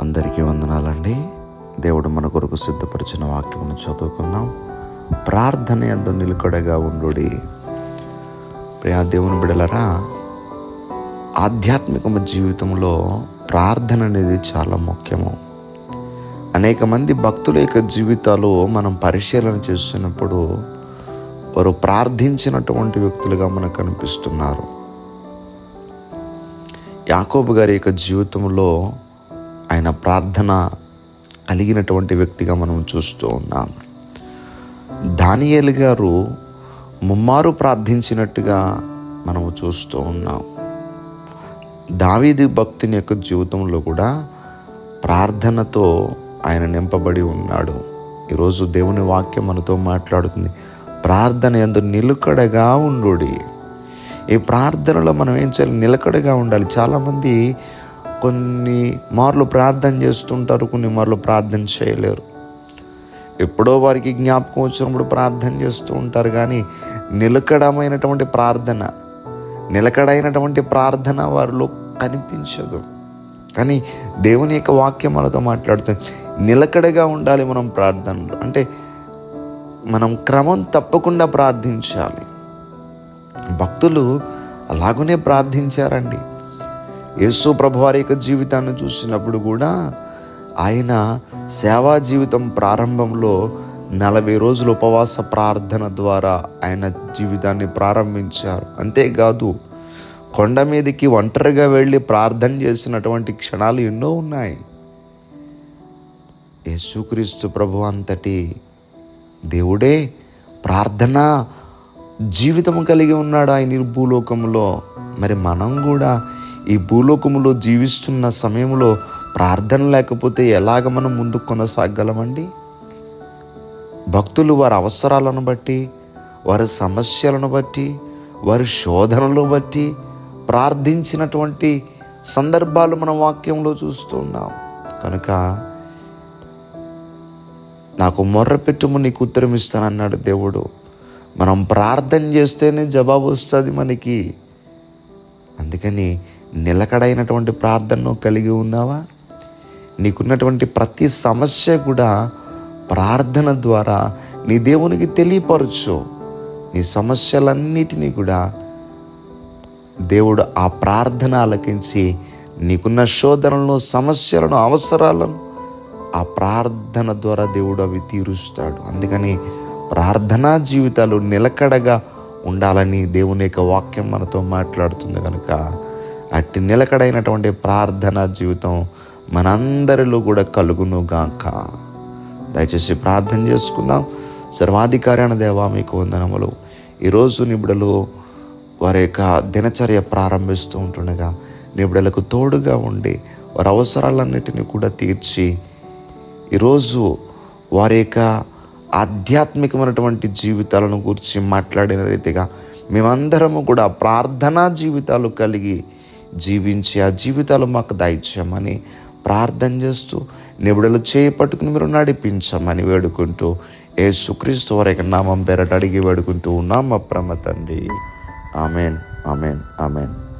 అందరికీ వందనాలండి. దేవుడు మన కొరకు సిద్ధపరిచిన వాక్యమును చదువుకుందాం. ప్రార్థన ఎందు నిలకడగా ఉండు ప్రియా దేవుని బిడలరా ఆధ్యాత్మిక జీవితంలో ప్రార్థన అనేది చాలా ముఖ్యము. అనేక మంది భక్తుల యొక్క జీవితాలు మనం పరిశీలన చేస్తున్నప్పుడు వారు ప్రార్థించినటువంటి వ్యక్తులుగా మనకు కనిపిస్తున్నారు. యాకోబు గారి యొక్క జీవితంలో ఆయన ప్రార్థన కలిగినటువంటి వ్యక్తిగా మనం చూస్తూ ఉన్నాం. దానియేలు గారు ముమ్మారు ప్రార్థించినట్టుగా మనము చూస్తూ ఉన్నాం. దావీది భక్తుని యొక్క జీవితంలో కూడా ప్రార్థనతో ఆయన నింపబడి ఉన్నాడు. ఈరోజు దేవుని వాక్యం మనతో మాట్లాడుతుంది. ప్రార్థన ఎందు నిలుకడగా ఉండు ఈ ప్రార్థనలో మనం ఏం చేయాలి? నిలకడగా ఉండాలి. చాలామంది కొన్ని మార్లు ప్రార్థన చేస్తుంటారు కొన్ని మార్లు ప్రార్థన చేయలేరు. ఎప్పుడో వారికి జ్ఞాపకం వచ్చినప్పుడు ప్రార్థన చేస్తూ ఉంటారు కానీ నిలకడమైనటువంటి ప్రార్థన నిలకడైనటువంటి ప్రార్థన వారిలో కనిపించదు. కానీ దేవుని యొక్క వాక్యం మనతో మాట్లాడుతుంది నిలకడగా ఉండాలి మనం ప్రార్థనలు. అంటే మనం క్రమం తప్పకుండా ప్రార్థించాలి. భక్తులు అలాగనే ప్రార్థించారండి. యేసు ప్రభు వారి యొక్క జీవితాన్ని చూసినప్పుడు కూడా ఆయన సేవా జీవితం ప్రారంభంలో నలభై రోజుల ఉపవాస ప్రార్థన ద్వారా ఆయన జీవితాన్ని ప్రారంభించారు. అంతేకాదు కొండ మీదకి ఒంటరిగా వెళ్ళి ప్రార్థన చేసినటువంటి క్షణాలు ఎన్నో ఉన్నాయి. యేసుక్రీస్తు ప్రభు అంతటి దేవుడే ప్రార్థన జీవితం కలిగి ఉన్నాడు ఆయన భూలోకంలో. మరి మనం కూడా ఈ భూలోకములో జీవిస్తున్న సమయంలో ప్రార్థన లేకపోతే ఎలాగ మనం ముందుకు కొనసాగలమండి భక్తులు వారి అవసరాలను బట్టి వారి సమస్యలను బట్టి వారి శోధనలు బట్టి ప్రార్థించినటువంటి సందర్భాలు మన వాక్యంలో చూస్తున్నాం కనుక నాకు మొర్ర పెట్టుము నీకు ఉత్తరం ఇస్తానన్నాడు దేవుడు. మనం ప్రార్థన చేస్తేనే జవాబు వస్తుంది మనకి. అందుకని నిలకడైనటువంటి ప్రార్థనను కలిగి ఉన్నావా? నీకున్నటువంటి ప్రతి సమస్య కూడా ప్రార్థన ద్వారా నీ దేవునికి తెలియపరచు. నీ సమస్యలన్నిటినీ కూడా దేవుడు ఆ ప్రార్థన ఆలకించి నీకున్న శోధనలను సమస్యలను అవసరాలను ఆ ప్రార్థన ద్వారా దేవుడు అవి తీరుస్తాడు. అందుకని ప్రార్థనా జీవితాలు నిలకడగా ఉండాలని దేవుని యొక్క వాక్యం మనతో మాట్లాడుతుంది కనుక అట్టి నిలకడైనటువంటి ప్రార్థన జీవితం మనందరిలో కూడా కలుగును గాక. దయచేసి ప్రార్థన చేసుకుందాం. సర్వాధికారి అన్న దేవా మీకు వందనములు. ఈరోజు నిబుడలు వారి యొక్క దినచర్య ప్రారంభిస్తూ ఉంటుండగా నిబుడలకు తోడుగా ఉండి వారి అవసరాలన్నిటిని కూడా తీర్చి ఈరోజు వారి యొక్క ఆధ్యాత్మికమైనటువంటి జీవితాలను గురించి మాట్లాడిన రీతిగా మేమందరము కూడా ప్రార్థనా జీవితాలు కలిగి జీవించి ఆ జీవితాలు మాకు దాయిచ్చామని ప్రార్థన చేస్తూ నిబుడలు చేపట్టుకుని మీరు నడిపించమని వేడుకుంటూ ఏ సుక్రీస్తు వారి నామం పేరట అడిగి వేడుకుంటూ ఉన్నాం అప్రమ తండ్రి. Amen amen amen.